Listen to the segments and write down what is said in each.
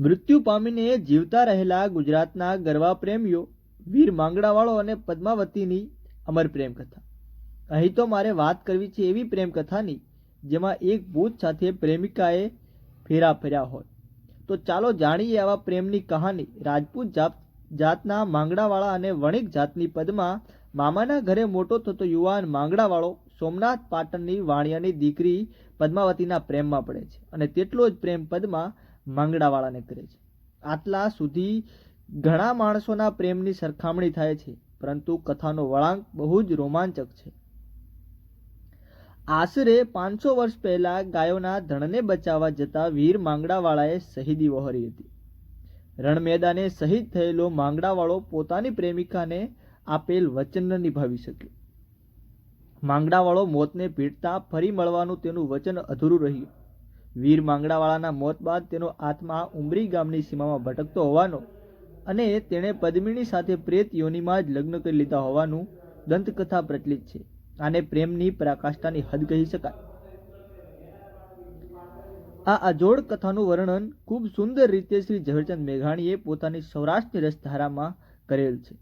મૃત્યુ પામીને જીવતા રહેલા ગુજરાતના ગરવા પ્રેમીઓ, વીર માંગડાવાળો અને પદ્માવતીની અમર પ્રેમ કથા અહીં તો મારે વાત કરવી છે એવી પ્રેમ કથાની જેમાં એક ભૂત સાથે પ્રેમિકાએ ફેરા ફર્યા હોય. તો ચાલો જાણીએ આવા પ્રેમની કહાની. રાજપૂત જાત, જાતના માંગડાવાળા અને વણિક જાતની પદમાં મામાના ઘરે મોટો થતો યુવાન માંગડાવાળો સોમનાથ પાટણની વાણિયાની દીકરી પદ્માવતીના પ્રેમમાં પડે છે. અને તેટલો જ પ્રેમ પદ્મા માંગડાવાળાને કરે છે. આટલા સુધી ઘણા માણસોના પ્રેમની સરખામણી થાય છે, પરંતુ કથાનો વળાંક બહુ જ રોમાંચક છે. આશરે પાંચસો વર્ષ પહેલા ગાયોના ધણને બચાવવા જતા વીર માંગડાવાળાએ શહીદી વહોરી હતી. રણમેદાને શહીદ થયેલો માંગડાવાળો પોતાની પ્રેમિકાને આપેલ વચન નિભાવી શક્યો. માંગડાવાળો મોતને ભીડતા ફરી મળવાનું તેનું વચન અધૂરું રહ્યું. વીર માંગડાવાળાના મોત બાદ તેનો આત્મા ઉમરી ગામની સીમામાં ભટકતો હોવાનો અને તેણે પદ્મિની સાથે પ્રેત યોનિમાં જ લગ્ન કરી લીધા હોવાનું દંતકથા પ્રચલિત છે. આને પ્રેમની પરાકાષ્ઠાની હદ કહી શકાય. આ અજોડ કથાનું વર્ણન ખૂબ સુંદર રીતે શ્રી ઝવેરચંદ મેઘાણીએ પોતાની સૌરાષ્ટ્રની રસધારામાં કરેલ છે.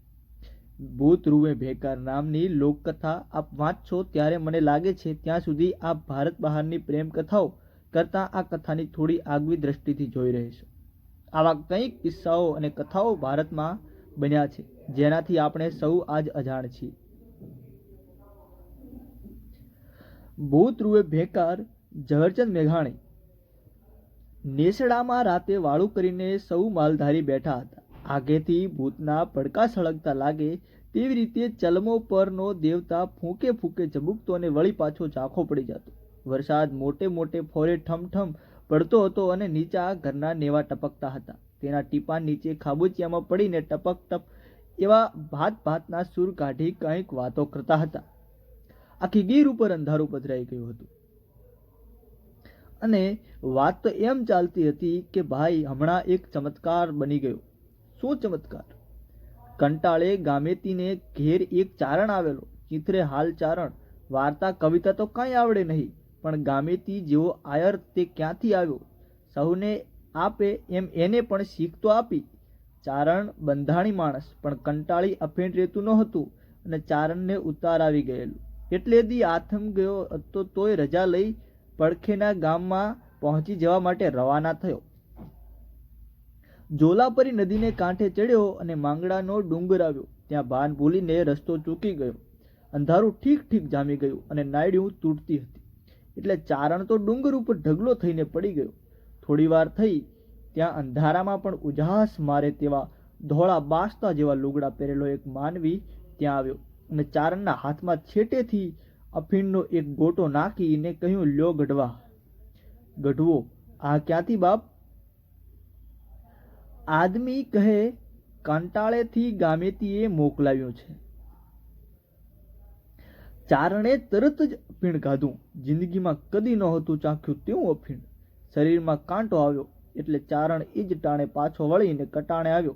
ભૂત રૂવે ભેકાર નામની લોકકથા આપ વાંચશો ત્યારે મને લાગે છે ત્યાં સુધી આ ભારત બહારની પ્રેમ કથાઓ કરતાં આ કથાની થોડી આગવી દ્રષ્ટિથી જોઈ રહેશો. આવા કંઈક કિસ્સાઓ અને કથાઓ ભારતમાં બન્યા છે, જેનાથી આપણે સૌ આજ અજાણ છીએ. ભૂત રૂએ ભેકાર ઝવેરચંદ મેઘાણી, નેસડામાં રાતે વાળું કરીને સૌ માલધારી બેઠા હતા. આગેથી ભૂતના પડકા સળગતા લાગે તેવી રીતે ચલમો પરનો દેવતા ફૂંકે ફૂંકે ઝબુકતો અને વળી પાછો ઝાંખો પડી જતો. વરસાદ મોટે મોટે ફોરે ઠમઠમ પડતો હતો અને નીચા ઘરના નેવા ટપકતા હતા. તેના ટીપા નીચે ખાબુચિયામાં પડીને ટપક ટપ એવા ભાત ભાતના સૂર કાઢી કંઈક વાતો કરતા હતા. આખી ગીર ઉપર અંધારું પધરાઈ ગયું હતું. અને વાત તો એમ ચાલતી હતી કે ભાઈ, હમણાં એક ચમત્કાર બની ગયો. શું ચમત્કાર? કંટાળે ગામેતીને ઘેર એક ચારણ આવેલો. ચિત્રે હાલ ચારણ. વાર્તા, કવિતા તો કાંઈ આવડે નહીં. પણ ગામેતી જેવો આયર તે ક્યાંથી આવ્યો? સૌને આપે એમ એને પણ શીખ તો આપી. ચારણ બંધાણી માણસ, પણ કંટાળી અફેણ રહેતું નહોતું અને ચારણને ઉતાર આવી ગયેલું. એટલે દી આથમ ગયો હતો તોય રજા લઈ પડખેના ગામમાં પહોંચી જવા માટે રવાના થયો. જોલાપરી નદીને કાંઠે ચડ્યો અને માંગડાનો ડુંગર આવ્યો. ત્યાં ભાન ભૂલીને રસ્તો ચૂકી ગયો. અંધારું ઠીક ઠીક જામી ગયું અને નાયડ્યું તૂટતી હતી. એટલે ચારણ તો ડુંગર ઉપર ઢગલો થઈને પડી ગયો. થોડી વાર થઈ, ત્યાં અંધારામાં પણ ઉજાસ મારે તેવા ધોળા બાસતા જેવા લુગડા પહેરેલો એક માનવી ત્યાં આવ્યો અને ચારણના હાથમાં છેટેથી અફીણનો એક ગોટો નાખીને કહ્યું, લ્યો ગઢવા. ગઢવો, આ ક્યાંથી બાપ? આદમી કહે, કંટાળેથી ગામેતીએ મોકલાવ્યો છે. ચારણે તરત જ અફીણ કાઢું જિંદગીમાં કદી નહોતું ચાખ્યું તેવું અફીણ. શરીરમાં કાંટો આવ્યો એટલે ચારણ એ જ ટાણે પાછો વળીને કટાણે આવ્યો.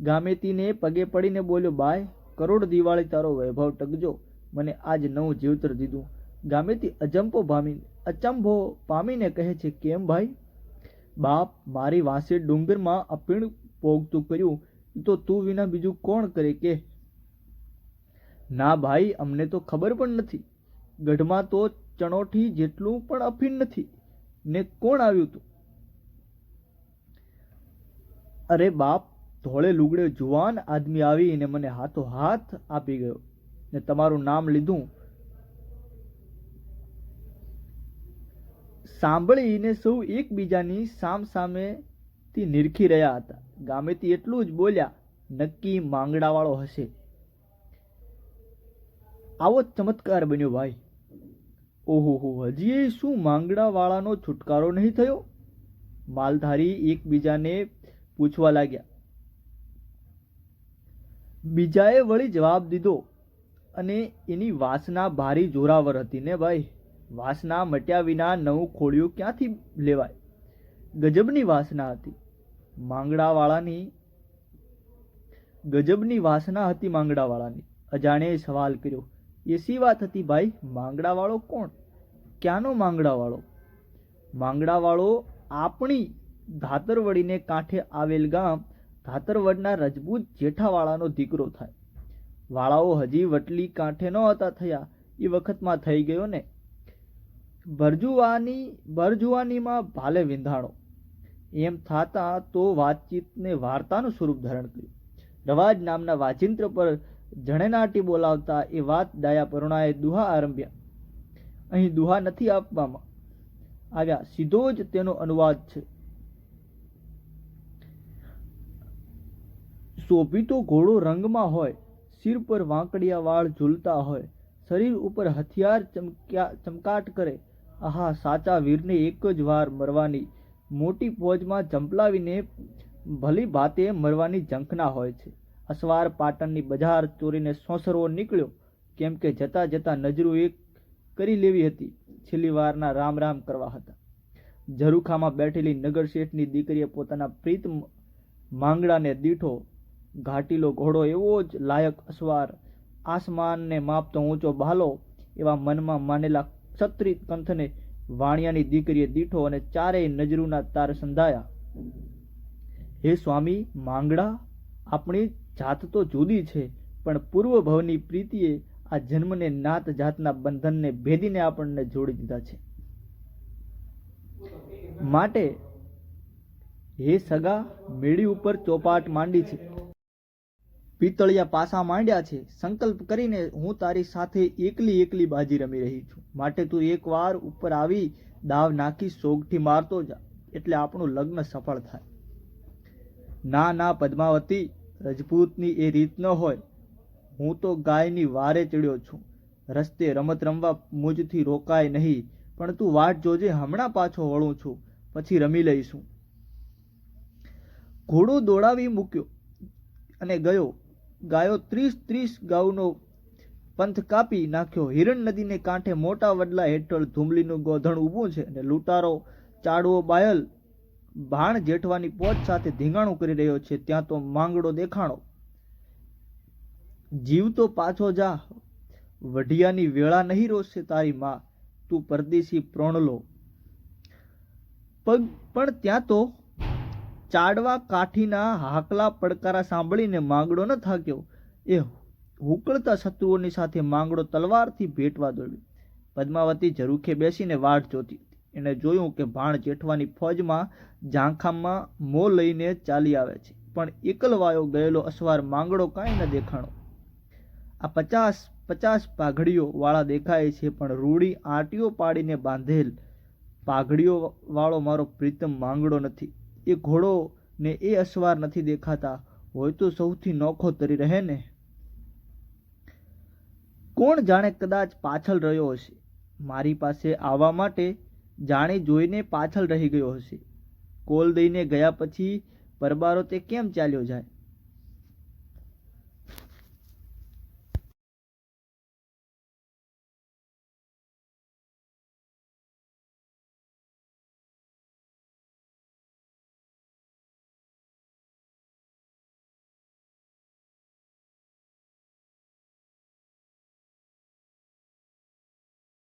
ગામેતીને પગે પડીને બોલ્યો, બાય, કરોડ દિવાળી તારો વૈભવ ટકજો. મને આજ નવું જીવતર દીધું. ગામેતી અજંપો ભામી અચંભો પામીને કહે છે, કેમ ભાઈ? બાપ, મારી વાંસે ડુંગરમાં અપીણ પોગતું કર્યું. તો તું વિના બીજું કોણ કરે કે? ના ભાઈ, અમને તો ખબર પણ નથી. ગઢમાં તો ચણોઠી જેટલું પણ અફીણ નથી. ને કોણ આવ્યું તું? અરે બાપ, ધોળે લુગડે જુવાન આદમી આવીને મને હાથો હાથ આપી ગયો. ને તમારું નામ લીધું. સાંભળીને સૌ એકબીજાની સામ સામેથી નિરખી રહ્યા હતા. ગામેથી એટલું જ બોલ્યા, નક્કી માંગડાવાળો હશે. આવો ચમત્કાર બન્યો ભાઈ. ઓહો હજી શું માંગડાવાળાનો છુટકારો નહીં થયો? માલધારી એકબીજાને પૂછવા લાગ્યા. બીજાએ વળી જવાબ દીધો, અને એની વાસના ભારી જોરાવર હતી ને ભાઈ. વાસના મટ્યા વિના નવું ખોળિયું ક્યાંથી લેવાય? ગજબની વાસના હતી. માંગડાવાળાની, ગજબની વાસના હતી માંગડાવાળાની. અજાણે સવાલ કર્યો એસી વાત હતી, ભાઈ, માંગડાવાળો કોણ? ક્યાંનો માંગડાવાળો? માંગડાવાળો આપણી ધાતરવડીને કાંઠે આવેલ ગામ ધાતરવડના રજપૂત જેઠાવાળાનો દીકરો થાય. વાળાઓ હજી વટલી કાંઠે ન હતા થયા, એ વખતમાં થઈ ગયો ને. ભરજુવાની, ભરજુવાનીમાં ભાલે વિંધાણો. એમ થતાં તો વાતચીતને વાર્તાનું સ્વરૂપ ધારણ કર્યું. રવાજ નામના વાચિંત્ર પર જણેનાટી બોલાવતા એ વાત ડાયા પરુણાએ દુહા આરંભ્યા. અહીં દુહા નથી આપવામાં. આવ્યા. સીધો જ તેનો અનુવાદ છે. શોભીતો ઘોડો રંગમાં હોય, સિર પર વાંકડિયા વાળ ઝૂલતા હોય, શરીર ઉપર હથિયાર ચમક્યા, ચમકાટ કરે. આહા, સાચા વીરને એક જ વાર મરવાની, મોટી ફોજમાં ઝંપલાવીને ભલી ભાતે મરવાની ઝંખના હોય છે. અસવાર પાટણની બજાર ચોરીને સોંસરવો નીકળ્યો. કેમ કે જતા જતા નજરું એક કરી લેવી હતી. છેલ્લી વારના રામ રામ કરવા હતા. ઝરૂખામાં બેઠેલી નગર શેઠની દીકરીએ પોતાના પ્રીત માંગડાને દીઠો ઘાટીલો ઘોડો એવો જ લાયક અસવાર, આસમાનને માપતો ઊંચો ભાલો, એવા મનમાં માનેલા ક્ષત્રિય કંથને વાણિયાની દીકરીએ દીઠો અને ચારેય નજરૂના તાર સંધાયા. હે સ્વામી, માંગડા, આપણી જાત તો જુદી છે, પણ પૂર્વ ભવની પ્રીતિએ આ જન્મને નાત જાતના બંધનને ભેદીને આપણને જોડી દીધા છે. માટે હે સગા, મેળી ઉપર ચોપાટ માંડી છે. પિત્તળિયા પાસા માંડ્યા છે. સંકલ્પ કરીને હું તારી સાથે એકલી એકલી બાજી રમી રહી છું. માટે તું એકવાર ઉપર આવી દાવ નાખી સોગથી મારતો જા, એટલે આપણું લગ્ન સફળ થાય. ના ના, પદ્માવતી રજપૂતની એ રીત ન હોય, હું તો ગાયની વારે ચડ્યો છું. રસ્તે રમત રમવા મુજથી રોકાય નહીં, પણ તું વાટ જોજે, હમણાં પાછો વળું છું, પછી રમી લઈશું. ઘોડો દોડાવી મૂક્યો અને ગયો. ગાયો ત્રીસ ત્રીસ ગાઉનો પંથ કાપી નાખ્યો. હિરણ નદીને કાંઠે મોટા વડલા હેઠળ ધૂમલીનું ગોધણ ઊભું છે અને લૂંટારો, ચાડવો, બાયલ ભાણ જેઠવાની પોચ સાથે ધીંગાણું કરી રહ્યો છે, ત્યાં તો માંગડો દેખાણો. જીવ તો પાછો જા, વઢિયાની વેળા નહીં રોશે તારી માં, તું પરદેશી પ્રોણલો. પગ, પણ ત્યાં તો ચાડવા કાઠીના હાકલા પડકારા સાંભળીને માંગડો ન થાક્યો. એ હુકળતા શત્રુઓની સાથે માંગડો તલવારથી ભેટવા દોડ્યો. પદ્માવતી ઝરૂખે બેસીને વાટ જોતી. એણે જોયું કે ભાણ જેઠવાની ફોજમાં ઝાંખામાં મો લઈને ચાલી આવે છે. પણ એકલવાયો ગયેલો અસવાર માંગડો કાંઈ ન દેખાણો. આ પચાસ પચાસ પાઘડીઓ વાળા દેખાય છે, પણ રૂડી આંટીઓ પાડીને બાંધેલ પાઘડીઓ વાળો મારો પ્રીતમ માંગડો નથી. એ ઘોડો ને એ અસવાર નથી દેખાતા. હોય તો સૌથી નોખો તરી રહે ને? કોણ જાણે કદાચ પાછળ રહ્યો હશે? મારી પાસે આવવા માટે જાણી જોઈને પાછળ રહી ગયો હશે. કોલ દઈને ગયા પછી પરબારો તે કેમ ચાલ્યો જાય?